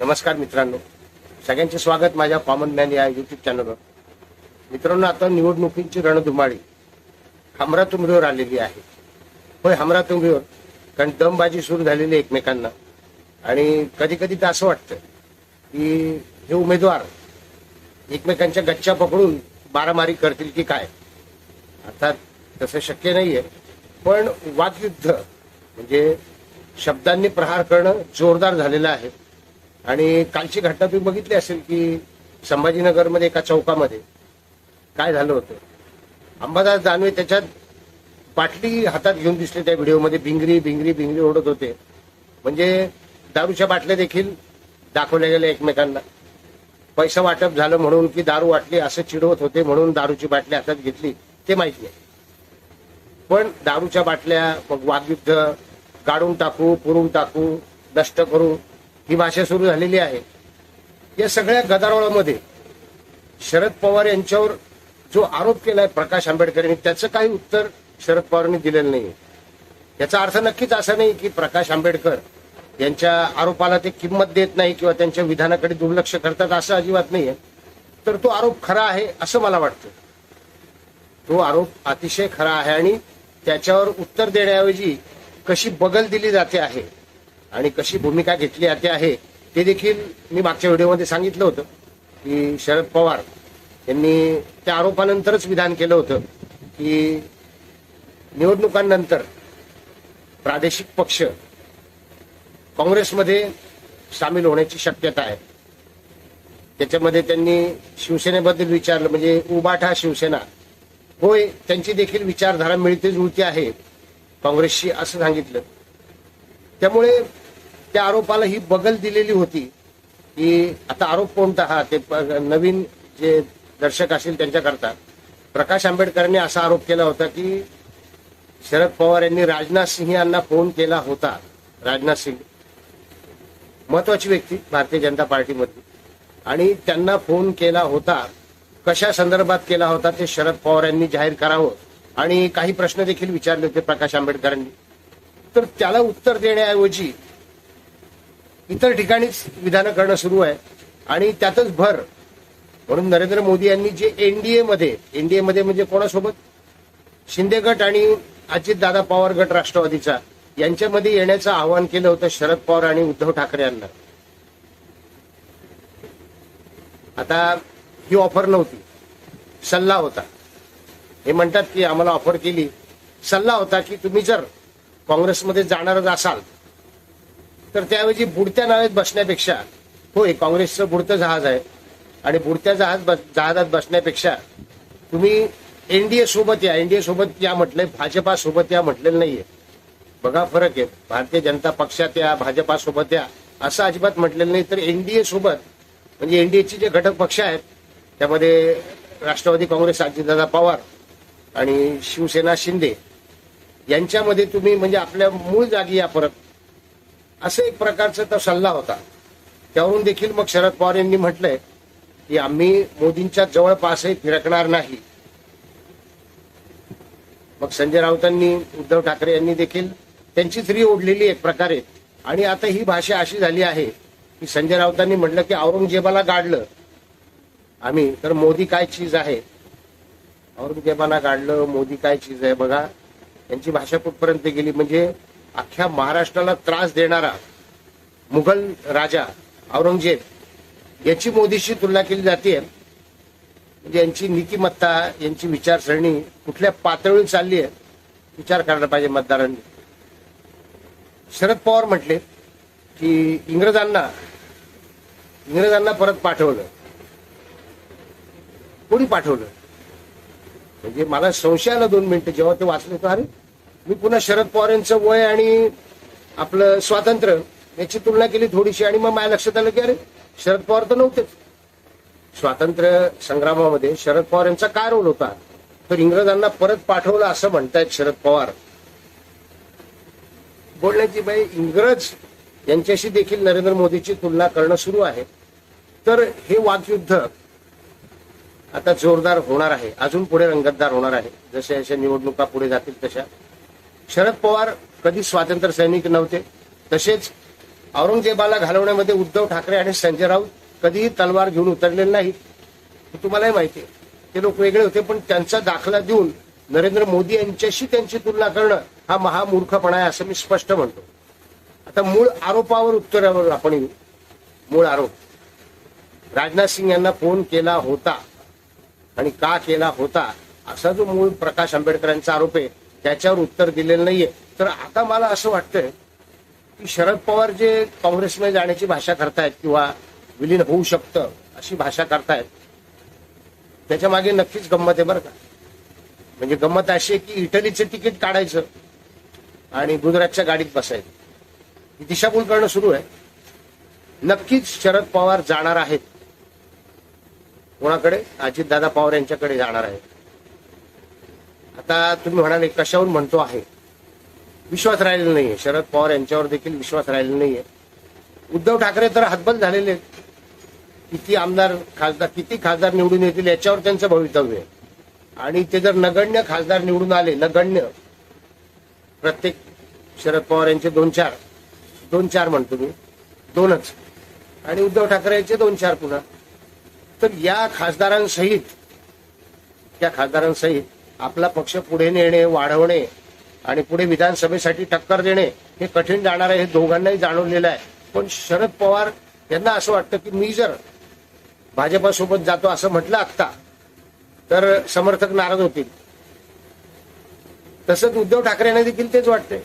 नमस्कार मित्रांनो. सगळ्यांचे स्वागत माझ्या कॉमन मॅन या युट्यूब चॅनलवर मित्रांनो आता निवडणुकीची रणधुमाळी हमरातुमरीवर आलेली आहे. होय हमरातुमरीवर कारण दमबाजी सुरू झालेली आहे एकमेकांना. आणि कधी कधी तर असं वाटतं की हे उमेदवार एकमेकांच्या गच्च्या पकडून मारामारी करतील की काय? अर्थात तसं शक्य नाहीये. पण वादयुद्ध म्हणजे शब्दांनी प्रहार करणं जोरदार झालेलं आहे. आणि कालची घटना तुम्ही बघितली असेल की संभाजीनगरमध्ये एका चौकामध्ये काय झालं होतं? अंबादास दानवे त्याच्यात बाटली हातात घेऊन दिसले त्या व्हिडिओमध्ये भिंगरी भिंगरी भिंगरी ओढत होते. म्हणजे दारूच्या बाटल्या देखील दाखवल्या गेल्या एकमेकांना. पैसा वाटप झालं म्हणून की दारू वाटली असं चिडवत होते म्हणून दारूची बाटली हातात घेतली ते माहिती आहे पण दारूच्या बाटल्या मग वादयुद्ध गाडून टाकू पुरून टाकू नष्ट करू ही भाषा सुरू झालेली आहे. या सगळ्या गदारोळामध्ये शरद पवार यांच्यावर जो आरोप केलाय प्रकाश आंबेडकर यांनी त्याचं काही उत्तर शरद पवारांनी दिलेलं नाही याचा अर्थ नक्कीच असा नाही की प्रकाश आंबेडकर यांच्या आरोपाला ते किंमत देत नाही किंवा त्यांच्या विधानाकडे दुर्लक्ष करतात असं अजिबात नाहीये. तर तो आरोप खरा आहे असं मला वाटतं. तो आरोप अतिशय खरा आहे आणि त्याच्यावर उत्तर देण्याऐवजी कशी बगल दिली जाते आहे आणि कशी भूमिका घेतली जाते आहे ते देखील मी मागच्या व्हिडिओमध्ये सांगितलं होतं की शरद पवार यांनी त्या आरोपानंतरच विधान केलं होतं की निवडणुकांनंतर प्रादेशिक पक्ष काँग्रेसमध्ये सामील होण्याची शक्यता आहे. त्याच्यामध्ये त्यांनी शिवसेनेबद्दल विचारलं म्हणजे उबाठा शिवसेना होय त्यांची देखील विचारधारा मिळते जुळती आहे. काँग्रेसशी असं सांगितलं. त्यामुळे त्या आरोपाला ही बगल दिलेली होती की आता आरोप कोणता हा? ते नवीन जे दर्शक असतील त्यांच्याकरता. प्रकाश आंबेडकरांनी असा आरोप केला होता की शरद पवार यांनी राजनाथ सिंह यांना फोन केला होता. राजनाथ सिंग महत्वाची व्यक्ती भारतीय जनता पार्टीमधली. आणि त्यांना फोन केला होता. कशा संदर्भात केला होता ते शरद पवार यांनी जाहीर करावं. आणि काही प्रश्न देखील विचारले होते प्रकाश आंबेडकरांनी. तर त्याला उत्तर देण्याऐवजी इतर ठिकाणीच विधानं करणं सुरू आहे. आणि त्यातच भर. म्हणून नरेंद्र मोदी यांनी जे एनडीए मध्ये एनडीए मध्ये म्हणजे कोणासोबत? शिंदे गट आणि अजितदादा पवार गट राष्ट्रवादीचा. यांच्यामध्ये येण्याचं आवाहन केलं होतं शरद पवार आणि उद्धव ठाकरे यांना. आता ही ऑफर नव्हती. सल्ला होता. हे म्हणतात की आम्हाला ऑफर केली. सल्ला होता की तुम्ही जर काँग्रेसमध्ये जाणारच असाल तर त्याऐवजी बुडत्या नावेत बसण्यापेक्षा होय काँग्रेसचं बुडतं जहाज आहे आणि बुडत्या जहाज बस- जहाजात बसण्यापेक्षा तुम्ही एनडीए सोबत या. एनडीए सोबत या म्हटलंय भाजपा सोबत या म्हटलेलं नाहीये. बघा फरक आहे. भारतीय जनता पक्षात या भाजपा सोबत या असं अजिबात म्हटलेलं नाही. तर एनडीए सोबत म्हणजे एनडीएचे जे घटक पक्ष आहेत त्यामध्ये राष्ट्रवादी काँग्रेस अजितदादा पवार आणि शिवसेना शिंदे यांच्यामध्ये तुम्ही म्हणजे आपल्या मूळ जागी या परत. असं एक प्रकारचा तो सल्ला होता. त्यावरून देखील मग शरद पवार यांनी म्हटलंय की आम्ही मोदींच्या जवळपासही फिरकणार नाही. मग संजय राऊतांनी उद्धव ठाकरे यांनी देखील त्यांचीच री ओढलेली एक प्रकारे. आणि आता ही भाषा अशी झाली आहे की संजय राऊतांनी म्हटलं की औरंगजेबाला गाडलं. आम्ही तर मोदी काय चीज आहे? औरंगजेबाला गाडलं मोदी काय चीज आहे बघा. त्यांची भाषा कुठपर्यंत गेली? म्हणजे अख्ख्या महाराष्ट्राला त्रास देणारा मुघल राजा औरंगजेब याची मोदीशी तुलना केली जाते. म्हणजे यांची नीतिमत्ता यांची विचारसरणी कुठल्या पातळीवर चालली आहे विचार करायला पाहिजे मतदारांनी. शरद पवार म्हटले की इंग्रजांना इंग्रजांना परत पाठवलं. कोणी पाठवलं? म्हणजे मला संशय आला दोन मिनिटं जेव्हा ते वाचले तर अरे मी पुन्हा शरद पवार यांचं वय आणि आपलं स्वातंत्र्य याची तुलना केली थोडीशी आणि मग माझ्या लक्षात आलं की अरे शरद पवार तर नव्हतेच. स्वातंत्र्य संग्रामामध्ये शरद पवार यांचा काय रोल होता? तर इंग्रजांना परत पाठवलं असं म्हणतायत शरद पवार. बोलण्याची बाई इंग्रज यांच्याशी देखील नरेंद्र मोदीची तुलना करणं सुरू आहे. तर हे वादयुद्ध आता जोरदार होणार आहे. अजून पुढे रंगतदार होणार आहे. जशा जशा निवडणुका पुढे जातील तशा. शरद पवार कधी स्वातंत्र्य सैनिक नव्हते. तसेच औरंगजेबाला घालवण्यामध्ये उद्धव ठाकरे आणि संजय राऊत कधीही तलवार घेऊन उतरलेले नाहीत. हे तुम्हालाही माहिती आहे. ते लोक वेगळे होते पण त्यांचा दाखला देऊन नरेंद्र मोदी यांच्याशी त्यांची तुलना करणं हा महामूर्खपणा आहे असं मी स्पष्ट म्हणतो. आता मूळ आरोपावर उत्तरावर आपण येऊ. मूळ आरोप. राजनाथ सिंग यांना फोन केला होता आणि का केला होता असा जो मूळ प्रकाश आंबेडकरांचा आरोप आहे त्याच्यावर उत्तर दिलेलं नाहीये. तर आता मला असं वाटतंय की शरद पवार जे काँग्रेसमध्ये जाण्याची भाषा करतायत किंवा विलीन होऊ शकतं अशी भाषा करतायत त्याच्यामागे नक्कीच गंमत आहे बरं का. म्हणजे गंमत अशी आहे की इटलीचं तिकीट काढायचं आणि गुजरातच्या गाडीत बसायचं. ही दिशाभूल करणं सुरू आहे. नक्कीच शरद पवार जाणार आहेत. कोणाकडे? अजितदादा पवार यांच्याकडे जाणार आहेत. आता तुम्ही म्हणाले कशावर म्हणतो आहे? विश्वास राहिलेला नाहीये. शरद पवार यांच्यावर देखील विश्वास राहिलेला नाहीये. उद्धव ठाकरे तर हतबल झालेले आहेत. किती आमदार खासदार किती खासदार निवडून येतील याच्यावर त्यांचं भवितव्य आहे. आणि ते जर नगण्य खासदार निवडून आले नगण्य प्रत्येक शरद पवार यांचे दोन चार दोन चार म्हणतो मी दोनच आणि उद्धव ठाकरे यांचे दोन चार पुन्हा तर या खासदारांसहित त्या खासदारांसहित आपला पक्ष पुढे नेणे वाढवणे आणि पुढे विधानसभेसाठी टक्कर देणे हे कठीण जाणार आहे हे दोघांनाही जाणवलेलं आहे. पण शरद पवार यांना असं वाटतं की मी जर भाजपासोबत जातो असं म्हटलं आत्ता तर समर्थक नाराज होतील. तसंच उद्धव ठाकरेंना देखील तेच वाटतंय.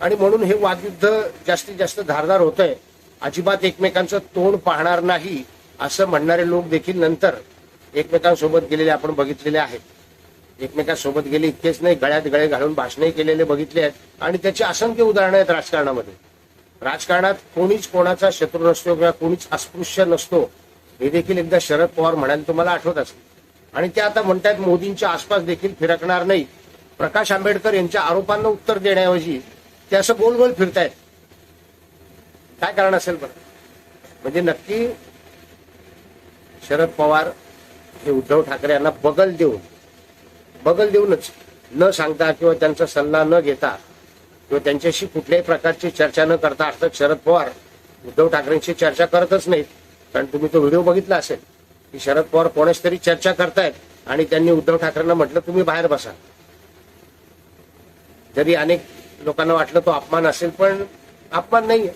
आणि म्हणून हे वादयुद्ध जास्तीत जास्त धारदार होत आहे अजिबात एकमेकांचं तोंड पाहणार नाही असं म्हणणारे लोक देखील नंतर एकमेकांसोबत गेलेले आपण बघितलेले आहेत. एकमेकांसोबत गेले इतकेच नाही गळ्यात गळे घालून भाषणही केलेले बघितले आहेत. आणि त्याची असंख्य उदाहरणं आहेत राजकारणामध्ये. राजकारणात कोणीच कोणाचा शत्रू नसतो किंवा कोणीच अस्पृश्य नसतो हे देखील एकदा शरद पवार म्हणाले तुम्हाला आठवत असेल. आणि ते आता म्हणतायत मोदींच्या आसपास देखील फिरकणार नाही. प्रकाश आंबेडकर यांच्या आरोपांना उत्तर देण्याऐवजी ते असं गोल गोल फिरतायत. काय कारण असेल बरं? म्हणजे नक्की शरद पवार हे उद्धव ठाकरे यांना बगल देऊन बगल देऊनच न सांगता किंवा त्यांचा सल्ला न घेता किंवा त्यांच्याशी कुठल्याही प्रकारची चर्चा न करता अर्थात शरद पवार उद्धव ठाकरेंशी चर्चा करतच नाहीत. कारण तुम्ही तो व्हिडिओ बघितला असेल की शरद पवार कोणाच तरी चर्चा करतायत आणि त्यांनी उद्धव ठाकरेंना म्हटलं तुम्ही बाहेर बसा. जरी अनेक लोकांना वाटलं तो अपमान असेल पण अपमान नाहीये.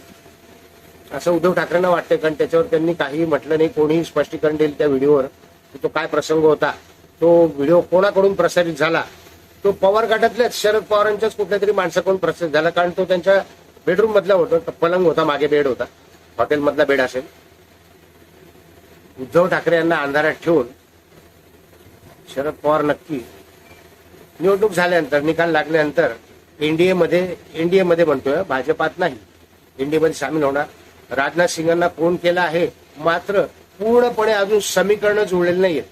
असं उद्धव ठाकरेंना वाटतंय कारण त्याच्यावर त्यांनी काहीही म्हटलं नाही कोणीही स्पष्टीकरण देईल त्या व्हिडिओवर की तो काय प्रसंग होता. तो व्हिडिओ कोणाकडून प्रसारित झाला? तो पवार गटातल्याच शरद पवारांच्याच कुठल्या तरी माणसाकडून प्रसारित झाला कारण तो त्यांच्या बेडरूम मधला होता तो पलंग होता मागे बेड होता. हॉटेल मधला बेड असेल. उद्धव ठाकरे यांना अंधारात ठेवून शरद पवार नक्की निवडणूक झाल्यानंतर निकाल लागल्यानंतर एनडीए मध्ये एनडीए मध्ये म्हणतोय भाजपात नाही. एनडीए मध्ये सामील होणार. राजनाथ सिंगांना फोन केला आहे मात्र पूर्णपणे अजून समीकरण जुळलेली नाहीये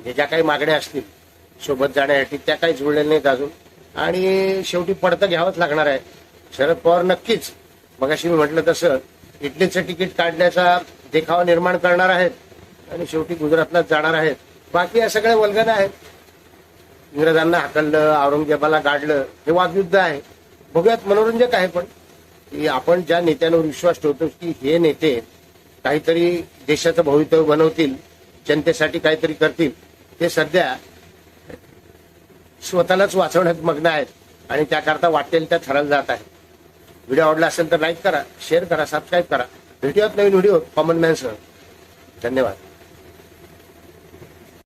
म्हणजे ज्या काही मागण्या असतील सोबत जाण्यासाठी त्या काही जुळलेल्या नाहीत अजून. आणि शेवटी पडतं घ्यावंच लागणार आहे. शरद पवार नक्कीच मगाशी मी म्हटलं तसं इटलीचं तिकीट काढण्याचा देखावा निर्माण करणार आहेत आणि शेवटी गुजरातलाच जाणार आहेत. बाकी या सगळ्या वल्गना आहेत. इंग्रजांना हाकललं औरंगजेबाला गाडलं हे वादयुद्ध आहे. बघूयात मनोरंजक आहे पण. की आपण ज्या नेत्यांवर विश्वास ठेवतो की हे नेते काहीतरी देशाचं भवितव्य बनवतील जनतेसाठी काहीतरी करतील ते सध्या स्वतःलाच वाचवण्यात मग्न आहेत आणि त्याकरता वाटेल त्या ठरवलं जात आहे व्हिडिओ आवडला असेल तर लाईक करा शेअर करा सबस्क्राईब करा. भेटूयात नवीन व्हिडिओ कॉमन मॅनसह. धन्यवाद.